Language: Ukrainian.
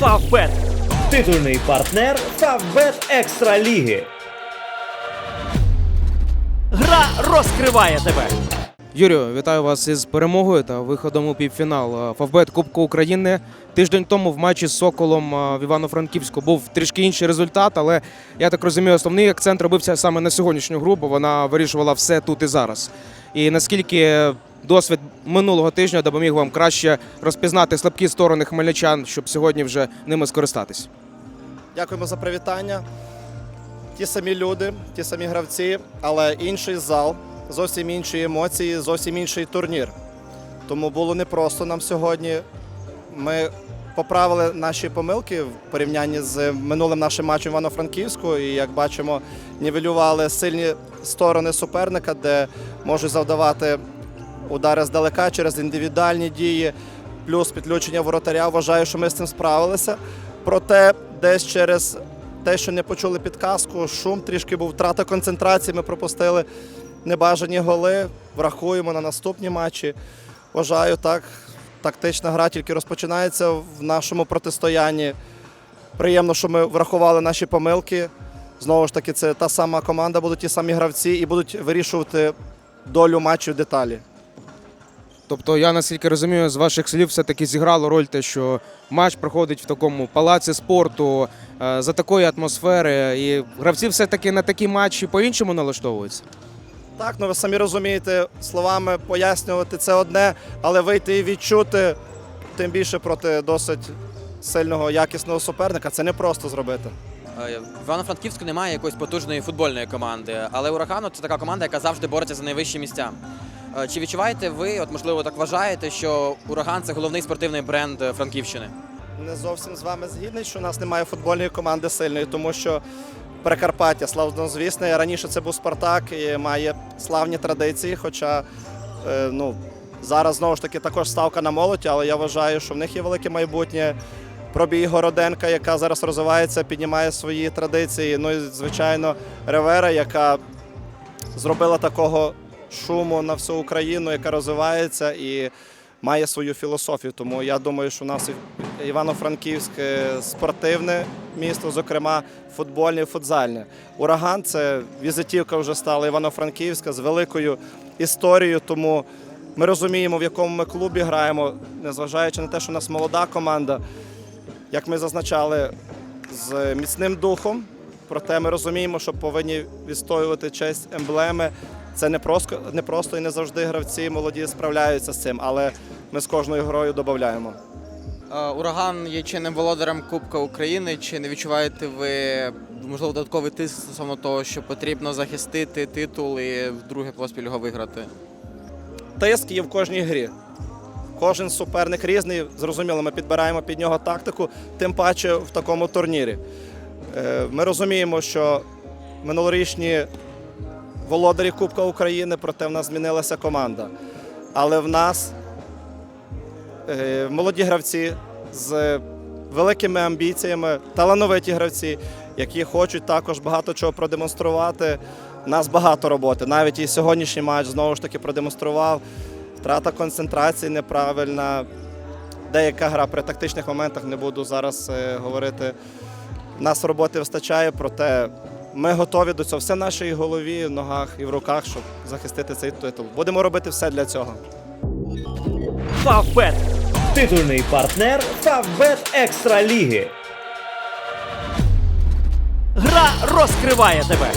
Фавбет. Титульний партнер Фавбет Екстра Ліги. Гра розкриває тебе. Юрію, вітаю вас із перемогою та виходом у півфінал. Фавбет Кубку України. Тиждень тому в матчі з Соколом в Івано-Франківську був трішки інший результат, але я так розумію, основний акцент робився саме на сьогоднішню гру, бо вона вирішувала все тут і зараз. І наскільки досвід минулого тижня допоміг вам краще розпізнати слабкі сторони хмельничан, щоб сьогодні вже ними скористатись? Дякуємо за привітання. Ті самі люди, ті самі гравці, але інший зал, зовсім інші емоції, зовсім інший турнір. Тому було непросто нам сьогодні. Ми поправили наші помилки в порівнянні з минулим нашим матчем Івано-Франківську. І як бачимо, нівелювали сильні сторони суперника, де можуть завдавати удари здалека через індивідуальні дії, плюс підключення воротаря. Вважаю, що ми з цим справилися. Проте десь через те, що не почули підказку, шум трішки був, втрата концентрації. Ми пропустили небажані голи. Врахуємо на наступні матчі. Вважаю, так, тактична гра тільки розпочинається в нашому протистоянні. Приємно, що ми врахували наші помилки. Знову ж таки, це та сама команда, будуть ті самі гравці і будуть вирішувати долю матчу деталі. Тобто, я наскільки розумію, з ваших слів все-таки зіграло роль те, що матч проходить в такому палаці спорту е, за такої атмосфери, і гравці все-таки на такі матчі по-іншому налаштовуються. Так, ну ви самі розумієте, словами пояснювати це одне, але вийти і відчути, тим більше проти досить сильного, якісного суперника, це не просто зробити. Е, В Івано-Франківську немає якоїсь потужної футбольної команди, але Урагану це така команда, яка завжди бореться за найвищі місця. Е, Чи відчуваєте ви, от можливо, так вважаєте, що Ураган це головний спортивний бренд е, Франківщини? Не зовсім з вами згідний, що у нас немає футбольної команди сильної, тому що Прикарпаття, славнозвісне, раніше це був Спартак і має славні традиції. Хоча е, ну, зараз знову ж таки також ставка на молодь, але я вважаю, що в них є велике майбутнє. Пробій Городенка, яка зараз розвивається, піднімає свої традиції. Ну і звичайно, Ревера, яка зробила такого шуму на всю Україну, яка розвивається і має свою філософію. Тому я думаю, що у нас Івано-Франківськ е, спортивне місто, зокрема футбольне, і футзальне. Ураган це візитівка вже стала Івано-Франківська з великою історією. Тому ми розуміємо, в якому ми клубі граємо, незважаючи на те, що у нас молода команда. Як ми зазначали, з міцним духом. Проте ми розуміємо, що повинні відстоювати честь емблеми. Це не просто, не просто і не завжди гравці молоді справляються з цим, але ми з кожною грою додаємо. Е, Ураган є чинним володарем Кубка України. Чи не відчуваєте ви можливо додатковий тиск стосовно того, що потрібно захистити титул і вдруге поспіль його виграти? Тиск є в кожній грі. Кожен суперник різний. Зрозуміло, ми підбираємо під нього тактику, тим паче в такому турнірі. Е, Ми розуміємо, що минулорічні володарі Кубка України, проте в нас змінилася команда. Але в нас е, молоді гравці з великими амбіціями, талановиті гравці, які хочуть також багато чого продемонструвати. У нас багато роботи. Навіть і сьогоднішній матч знову ж таки продемонстрував. Втрата концентрації неправильна. Деяка гра при тактичних моментах не буду зараз е, говорити. Нас роботи вистачає, проте ми готові до цього. Все в нашій голові, в ногах і в руках, щоб захистити цей титул. Будемо робити все для цього. Фавбет. Титульний партнер Фавбет Екстра Ліги. Гра розкриває тебе.